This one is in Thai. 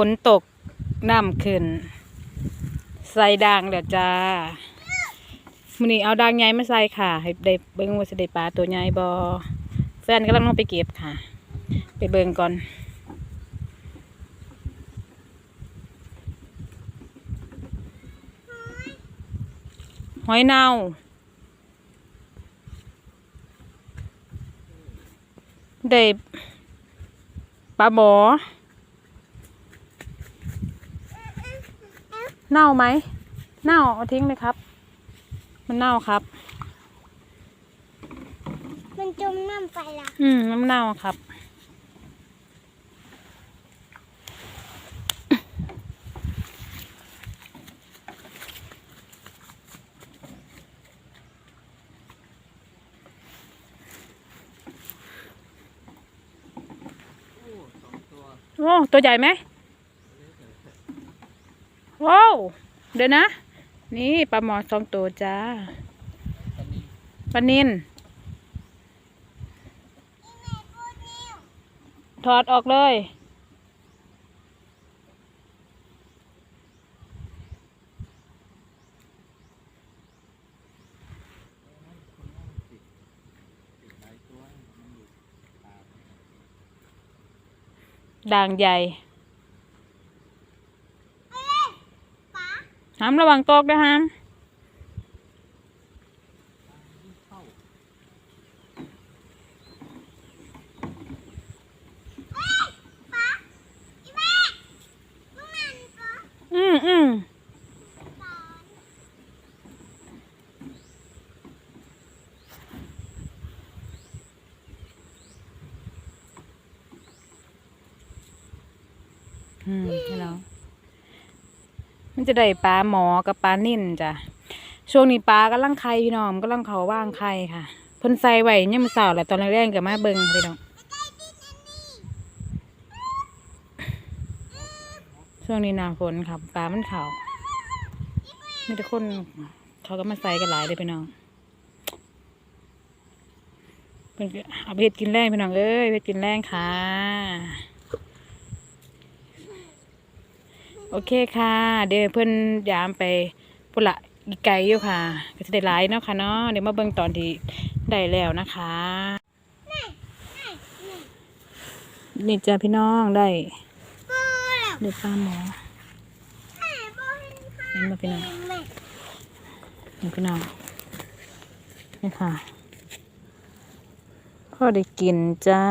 ฝนตกน้ำขึ้น ใส่ด่างเดี๋ยวจ้ามื้อนี้เอาด่างใหญ่มาใส่ค่ะ ให้ได้เบิ่งว่าสิได้ปลาตัวใหญ่บ่แฟนกำลังลงไปเก็บค่ะ ไปเบิ่งก่อนหอยเน่าได้ปลาหมอ เน่าไหมเน่าเอาทิ้งเลยครับ มันเน่าครับ มันจมน้ำไปละอืมน้ำเน่าครับ โอ้ ตัวใหญ่ไหม ว้าวเดี๋ยวนะ นี่ปลาหมอสองตัวจ้าปลานินถอดออกเลย ด่างใหญ่ หามระวังตกด้วยหามอีแม่มึงมันก็อืมอืมสอนอืมให้เรา มันจะได้ปลาหมอกับปลานิ่นจ้ะช่วงนี้ปลากำลังไข่พี่น้องกำลังเขาว่างไข่ค่ะเพิ่นใส่ไว้ยังมือเสาร์แหละตอนแรกๆกับมาเบิ่งพี่น้องช่วงนี้หนาฝนครับปลามันเขามีแต่คนเขาก็มาใส่กันหลายเลยพี่น้องเป็นเอาไปเฮ็ดกินแรงพี่น้องเอ้ยไปเฮ็ดกินแรงค่ะ โอเคค่ะ เดี๋ยวเพื่อนยามไปปุระอีกไกลอยู่ค่ะ ก็จะได้หลายเนาะค่ะเนาะเดี๋ยวมาเบิ่งตอนที่ได้แล้วนะคะนี่จ้าพี่น้องได้กูแล้วได้ปลาหมอแม่บอกให้ข้าเห็นมาพี่น้องแม่นี่พี่น้องนี่ค่ะพอได้กินจ้า